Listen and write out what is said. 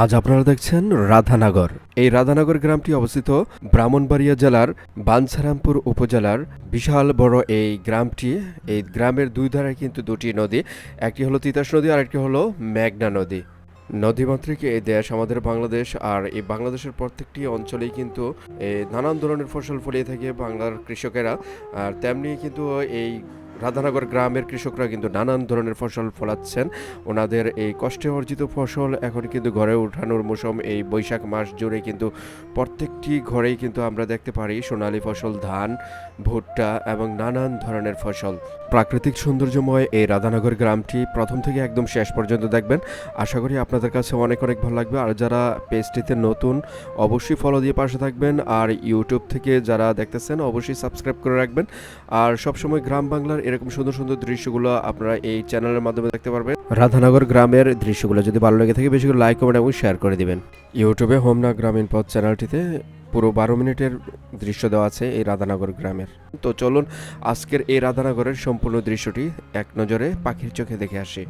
আজ আপনারা দেখছেন রাধানগর। এই রাধানগর গ্রামটি অবস্থিত ব্রাহ্মণবাড়িয়া জেলার বাঞ্ছারামপুর উপজেলার বিশাল বড় এই গ্রামটি। এই গ্রামের দুই ধারে কিন্তু দুটি নদী, একটি হলো তিতাস নদী আর একটি হলো মেঘনা নদী। নদীমাতৃক এই দেশ, আমাদের বাংলাদেশ, আর এই বাংলাদেশের প্রত্যেকটি অঞ্চলেই কিন্তু নানান ধরনের ফসল ফলিয়ে থাকে বাংলার কৃষকেরা। আর তেমনি কিন্তু এই রাধানগর গ্রামের কৃষকরা কিন্তু নানান ধরনের ফসল ফলাচ্ছেন। ওনাদের এই কষ্টে অর্জিত ফসল এখন কিন্তু ঘরে ওঠানোর মৌসুম। এই বৈশাখ মাস জুড়ে কিন্তু প্রত্যেকটি ঘরেই কিন্তু আমরা দেখতে পারি সোনালী ফসল, ধান, ভুট্টা এবং নানান ধরনের ফসল। প্রাকৃতিক সৌন্দর্যময় এই রাধানগর গ্রামটি প্রথম থেকে একদম শেষ পর্যন্ত দেখবেন। আশা করি আপনাদের কাছে অনেক অনেক ভালো লাগবে। আর যারা পেজটিতে নতুন, অবশ্যই ফলো দিয়ে পাশে থাকবেন। আর ইউটিউব থেকে যারা দেখতেছেন, অবশ্যই সাবস্ক্রাইব করে রাখবেন। আর সবসময় গ্রাম বাংলার এরকম সুন্দর সুন্দর দৃশ্যগুলো আপনারা এই চ্যানেলের মাধ্যমে দেখতে পারবেন। রাধানগর গ্রামের দৃশ্যগুলো যদি ভালো লেগে থাকে বেশি করে লাইক কমেন্ট এবং শেয়ার করে দিবেন। ইউটিউবে হোমনা গ্রামীণ পথ চ্যানেলটিতে পুরো বারো মিনিটের দৃশ্য দেওয়া আছে এই রাধানগর গ্রামের। তো চলুন আজকের এই রাধানগরের সম্পূর্ণ দৃশ্যটি এক নজরে পাখির চোখে দেখে আসি।